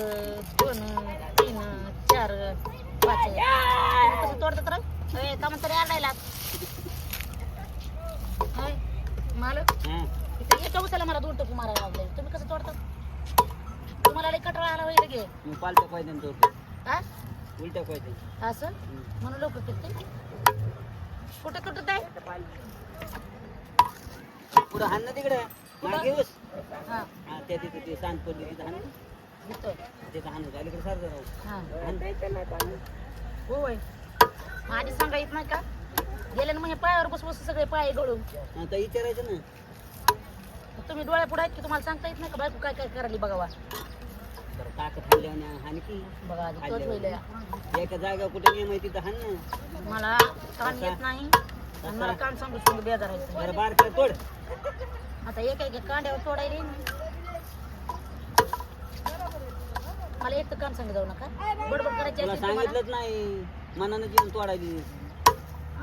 दोन तीन चार पाच कसं तोडतात ए का तरी आणायला हाय मालक. इथं एका उसाला मला दोन टोपी मारायला लागले तुम्ही कसं तोडतात तुम्हाला लई कटळा आला वगैरे घे मी पालत्या पाहिजे तो हा उलट्या पाहिजे असं म्हणून लोक किती कुठं कुठं आहे पुढं हाण ना तिकडे मागे ऊस. हा त्या तिथे ते सांज पडली तिथं हाण हा. आधी सांगा येत नाही का? गेले ना म्हणजे पायावर बस बस सगळे पाय गळून. आता विचारायचं ना. तुम्ही डोळ्या पुढे आहेत की तुम्हाला सांगता येत नाही का? बायको काय काय करायली बघावा. हानी जागा कुठे नाही माहिती तिथं हाण ना. मला काम येत नाही. मला काम सांगू सांगू बेजार आहे. आता एक एक कांड्यावर तोडायला. मला एक तर काम सांगू जाऊ नका. बडबड करायची तुला असेल तर मला- सांगितलंच नाही. मनानं जीवन तोडायली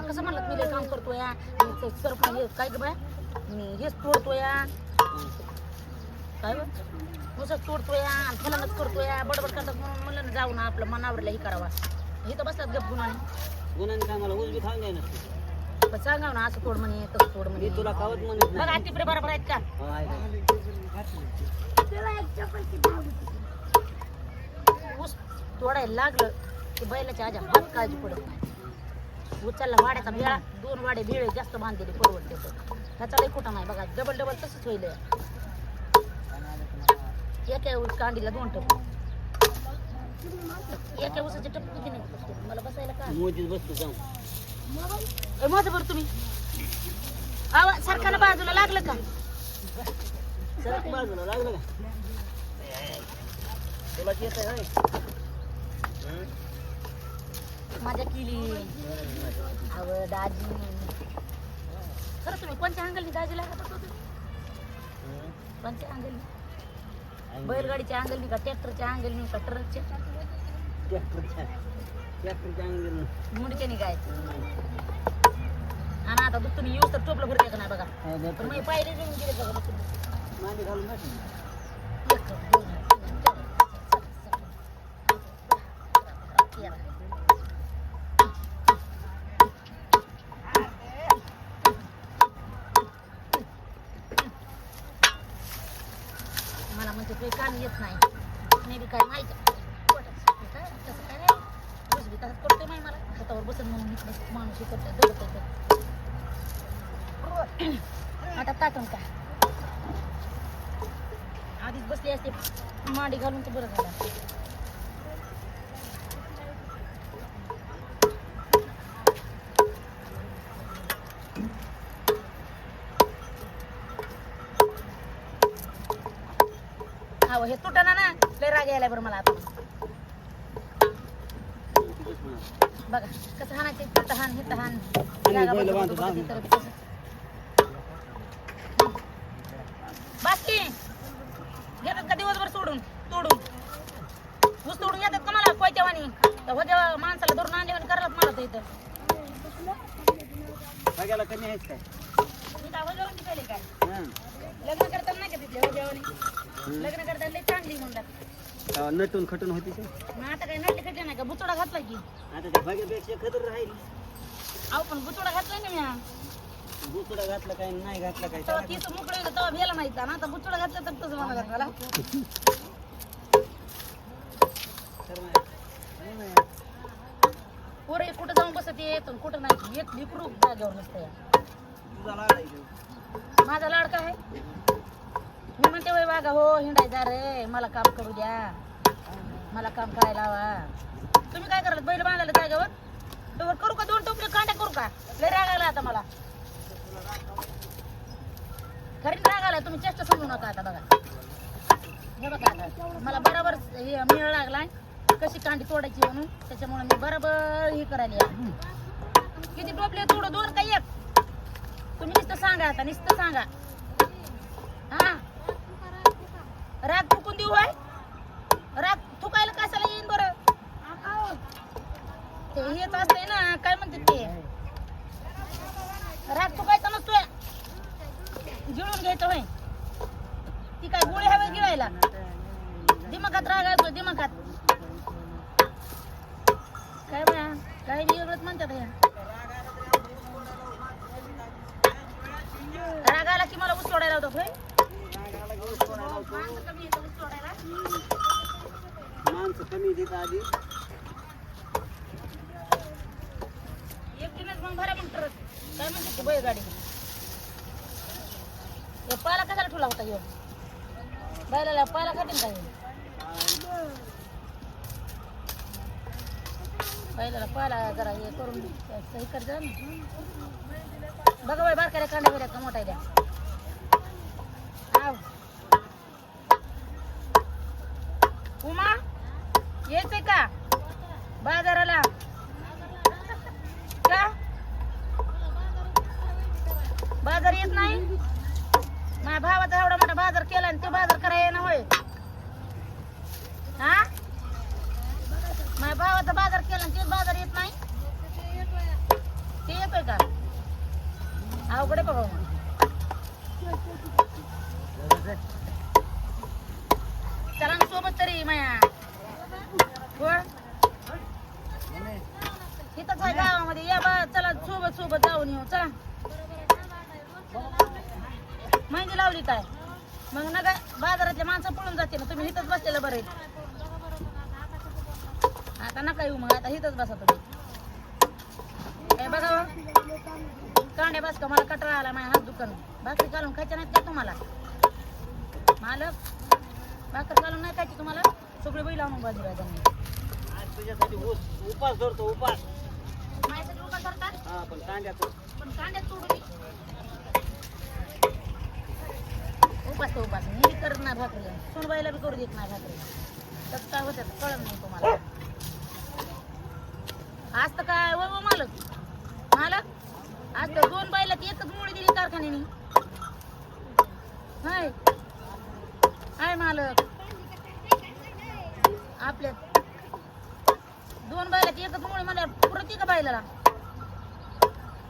कसं म्हणलं मी लय काम करतोय या. मी ते सरपण हे काय ग बाय? मी हेच तोडतोय या. काय बा नुसतं तोडतोय या, आणि फलनच करतोय या, बडबड करतात म्हणून म्हणलं ना जाऊ ना आपलं मनावरला हे करावा. इथं बसतात गप गुणाने गुन्ह्याने काय मला उज बी खाऊन द्यायला पण सांगाव ना असं तोड म्हणे तसं तोड म्हणे. मी तुला कावत म्हणत बघा नाही टिपरे बरोबर आहेत का? हो, आहे. तोडायला लागलं की बैलाच्या आजा हात काळजी पडत नाही. उचलला वाड्याचा बेळा दोन वाडे बिळे जास्त बांधलेले परवडते. ह्याचा लई कुठं नाही बघा डबल डबल तसंच होईल एका ऊस कांडीला दोन टप एका ऊसाचे टप किती नाही मला बसायला का? मोदीच बसतो जाऊन ए, माझं बरं तुम्ही. आवा सरकारला बाजूला लागलं का? सरक बाजूला लागलं का? तुला येत आहे माझ्या केली अव दाजी खरं तुम्ही कोणत्या अंगलनी दाजी लागत होता तुम्ही? कोणत्या अंगलनी बैलगाडीच्या अंगलनी का ट्रॅक्टरच्या अंगलनी का ट्रकच्या ट्रॅक्टरच्या ट्रॅक्टरच्या अंगीनं. मुंडक्यानी काय आणि आता तुम्ही येऊस तर टोपलं भरते का नाही बघा पण. मग पायरी घेऊन गेले बघा मग तुम्ही. मागे घालून बस. एक, दोन, तीन, चार, पाच, सहा, सात, तेरा. मला म्हणते काही काम येत नाही. मी बी काय माहिती. पोटात काय तसं काय नाही बसबी तसंच करतोय माही मला हातावर बसून म्हणून इकडे माणूस हे करतोय दगड करतोय आता ताटून काय आधीच बसली असते. मांडी घालून तर बरं झालं. राग यायला बरं मला आता. बघा कसं हाणायचे? तिथं हाण हिथं हाण. जागा बैल बदलून बांधतो, बदलून बांधतो. तिथं बी तसं. बाकी? घेतात का दिवसभर सोडून? तोडून. ऊस तोडून घेतात का मला? कोयत्यावानी तर होत्या माणसाला धरून आणल्यावानी करायलाच मला इथं. सगळ्याला कमी काय? मी तर होत्यावर निघाले काय? हा. लग्न करताना नाही का तिथले होत्यावानी लग्न करताना लई चांगली म्हणतात. तेव्हा नटून खटून होती ते. मग आता काही नटले कशा नाही का? बुचोडा घातला की. आता त्या भाग्यापेक्षा खतर राहील. अहो पण बुचोडा घातला ना मी. गुचडा घातला काय नाही घातला काय? तेव्हा केस मोकळे तेव्हा भेला माहिती ना आता बुचोडा घातला तर तसं मला तर नाही नाही. पोरं कुठं जाऊन बसत येत आणि कुठं नाही. एक लिकरू जागेवर नसतं. या तुझा लाड आहे तो. माझा लाडका आहे मी म्हणते वय बागा हो हिंडायचा रे. मला काम करू द्या. मला काम करायला लावा तुम्ही काय कराल बैल बांधायला जागेवर? तर करू का? दोन टोपले कांड्या करू का? लय राग आला आता मला. खरी राग आला तुम्ही चेष्टा समजू नका आता बघा. हे बघा आता मला बरोबर हे मिळ लागलाय. कशी कांडी तोडायची म्हणून? त्याच्यामुळे मी बरोबर हे करायला किती टोपले तोडू दोन का एक? तुम्ही नुसतं सांगा आता नुसतं सांगा. हा? राग चुकून देऊ आहे राग थुकायला कशाला येईन बरं ते हेच असतंय ना काय म्हणते ते राग थुकायचा नसतोय गिळून घ्यायचं होय ती काय गोळी हवे गिळायला दिमागात राग काय तो दिमागात काय काय बी वेगळंच म्हणतात या राग आला की मला ऊस तोडायला होता होतो. माणसं कमी येतं ऊस तोडायला. माणसं कमी देत आधी. एकटीनंच मग भरा मग ट्रक. काय म्हणते ती बैलगाडी? हे पाला कशाला ठेवला होता ह्यो? बैलाला पाला खातील का पहिल्याला पाला जरा हे करून सही कर जा बघा बाई बारकाऱ्या कांड्या बिड्या का मोठा द्या आव. उमा येते का? बाजाराला. का? बाजार येत नाही? माझ्या भावाचा एवढा मोठा बाजार केला आणि तो बाजार करायला होय. हा? माझ्या भावाचा बाजार केला आणि ते बाजार येत नाही. ते येतोय का? अवघड बघा बाबा चला ना सोबत तरी माया. इथंच आहे गावामध्ये. या बा चला सोबत सोबत जाऊन येऊ. चला. मेहंदी लावली काय? मग नका बाजारातल्या माणसं पळून जाते ना तुम्ही इथंच बसलेलं बरं आहे. आता नका येऊ मग आता इथंच बसा तुम्ही. काय बघा हो. कांडे बस का मला कटरा आला माझ्या हात दुकान भाकरी काढून खायच्या नाहीत का तुम्हाला? मालक भाकर काढून नाही खायची तुम्हाला? सगळे बैल आणून बाजू राजा आज तुझ्यासाठी उपास धरतो उपास. माझ्यासाठी करतात हा पण कांद्याचं पण कांद्यात सोडून. उपास तो उपास मी करत नाही भाकरी. सोनबाईला बी करू देत नाही भाकरी. तर काय होतं कळत नाही तुम्हाला. आज तर काय वय व मालक? मालक? आज तर दोन बायला एकच मुळी दिली कारखान्याने. हाय. हाय मालक. आपल्या दोन बायला एकच मुळी मला पुरती का बायला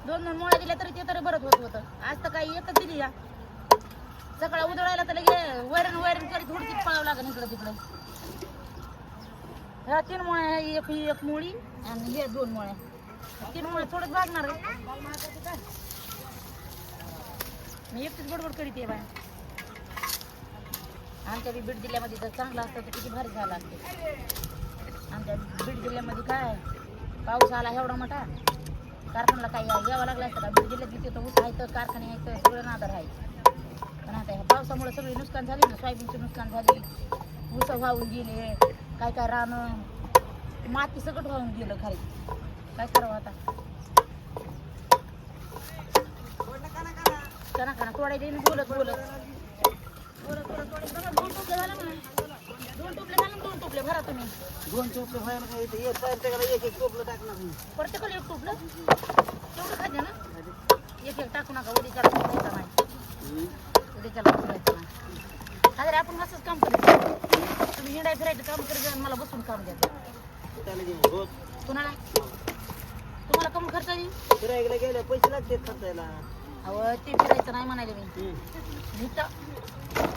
दोन दोन मोळ्या दिल्या तरी ते तरी बरं होत होतं. आज तर काही एकच दिली या. सकाळ उधळायला तर लगे वैरण वैरण करीत हुडकीत पळावं लागेल इकडं तिकडं. ह्या तीन मोळ्या ह्या एक ही एक मुळी आणि हे दोन मोळ्या. तीन मुळे थोडंच भागणार मी एकटीच बडबड करीत आहे बाय आमच्या बी बीड जिल्ह्यामध्ये जर चांगलं असतं तर किती भारी झालं असते. आमच्या बीड जिल्ह्यामध्ये काय पाऊस आला एवढा मोठा. कारखान्याला काही यावं लागलं असतं का? बीड जिल्ह्यात तिथे ऊस आहे तर कारखाने आहे तर सगळं नादर आहे. पण आता ह्या पावसामुळे सगळी नुकसान झाली ना सोयाबीनचं नुकसान झाली. ऊस वाहून गेले काय काय रानं माती सगळं वाहून गेलं खाली. काय करावं आता? बोलत बोलत. दोन टोपले झाले म्हणा. दोन टोपले झाले दोन टोपले भरा तुम्ही. दोन चोपले व्हायला काय इथं एक प्रत्येकाला एक एक चोपलं टाकणार. प्रत्येकाला एक टोपलं? तेवढं ना? एक एक टाकू नका उद्याच्याला खायचं नाही हम्म. उद्याच्याला खायचं नाही अरे आपण असंच काम करायचं तुम्ही हिंडाय फिरायचं काम करायचं मला बसून काम द्यायचं त्याला घेऊन रोज कुणाला? तुम्हाला कमी खर्च येईल? फिरायला गेले पैसे लागतात खर्चायला. अहो ते फिरायचं नाही म्हणाले मी. हम्म. इथं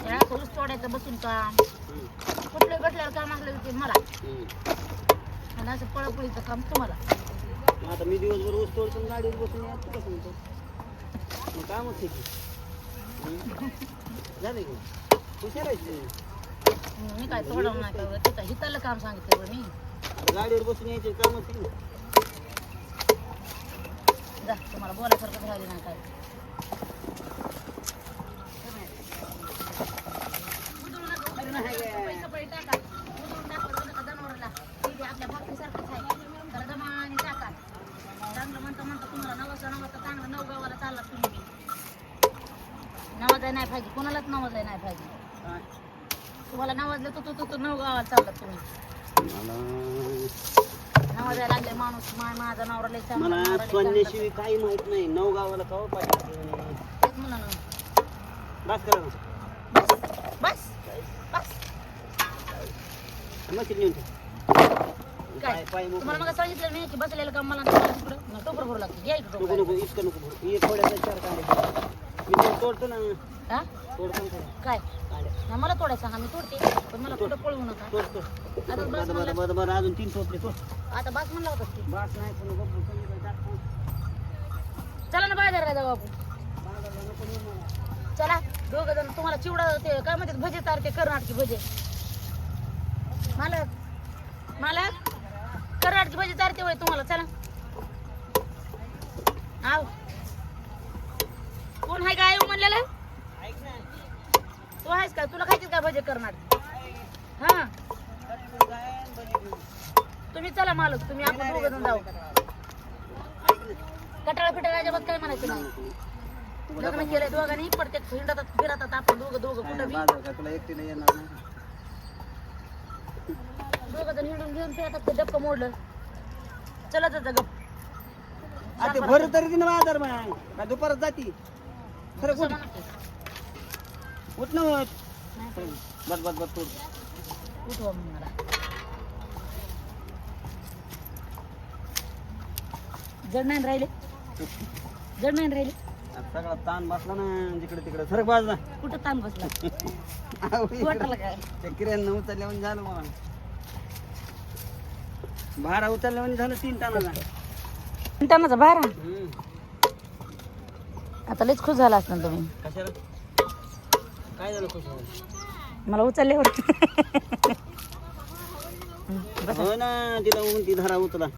त्या ऊस तोडायचं बसून काम. कुठलं भेटल्यावर काम असलं ते मला. आणि असं पळपुळीचं काम तुम्हाला. मग आता मी दिवसभर ऊस तोडतो गाडीवर बसून यायचं कसं म्हणतो मग कामच किती हम्म. झालं की. हुशार आहेस तू. मी काय तोडवं नाही का हिताला काम सांगितलं मी. गाडीवर बसून यायचे कामच किती जा तुम्हाला बोलायसारखं राहिले नाही काय. नवाजाय नाही पाहिजे. कोणालाच नवाजाय नाही पाहिजे? तुम्हाला नवाजलं तर तो तो- तो नऊ गावाला चालला तुम्ही. मला नवाजायला लागले माणूस मा- माझा नवरा लय चांगला, मला नवरा लय चांगला. सोन्याशिवाय काही माहीत नाही नऊ गावाला कवा पाहिजे तेच म्हणलं ना. बस करा ना. बस बस मशीन नेऊन ठेव. काय पाय पाय मोकळे. तुम्हाला मग सांगितलं नाही की बसलेलं काम मला तुम्हाला तिकडं मग टोपर भरू लागते घ्या इकडं नको टोपर. नको इतकं नको भरू. हे थोड्याचा चार. मी ते तोडतो ना हा तोडतो ना. काय ना मला तोडायचं सांगा मी तोडते पण मला कुठं पळवू नका. तोड तोड. आता बरं बस बरं म्हणलं बरं बरं अजून तीन टोपले तोड. आता बस म्हणला होता की. बास नाही पण कमी. चला ना बाजाराला जाऊ आपण बाळाला नको नेऊ मला. चला दोघं जण तुम्हाला चिवडा ते काय म्हणतात भजे तार ते कर्नाटकी भजे. मालक मालक कर्नाटकी भजे चारते होय तुम्हाला चला. आव. कोण आहे काय म्हणलेलं? तू आहेस का? तुला खायचे का भजे कर्नाटकी हा. तुम्ही चला मालक तुम्ही आपण दोघं जण जाऊ. कटाळा फिटाळा अजिबात काय म्हणायचं नाही. लग्न केलंय दोघांनी प्रत्येक हिंडतात फिरतात आपण दोघं दोघं कुठं बी. तुला येणार नाही दोघं जण हिंडून घेऊन फिरतात ते डबकं मोडलं. चला जाता गप. भर तरी दिन बाजार मग. दुपारात जाती? खरं कुठ उठ ना उठ. बस बस बस तोड उठवा मग मला. जड नाही राहिले? जड नाही राहिले? सगळा ताण बसला ना जिकडे तिकडे. सरक बाजला. कुठं ताण बसला? वाटायला काय? किऱ्यांना उचलल्यावर झालं मला भारा उचलल्यावर झालं तीन तानाला टनाचा बारा हम्म. आता लयच खुश झाला असणार तुम्ही. कशाला? काय झालं खुश? मला उचलले वाटतं हो ना तिला ऊन ती धारा उचला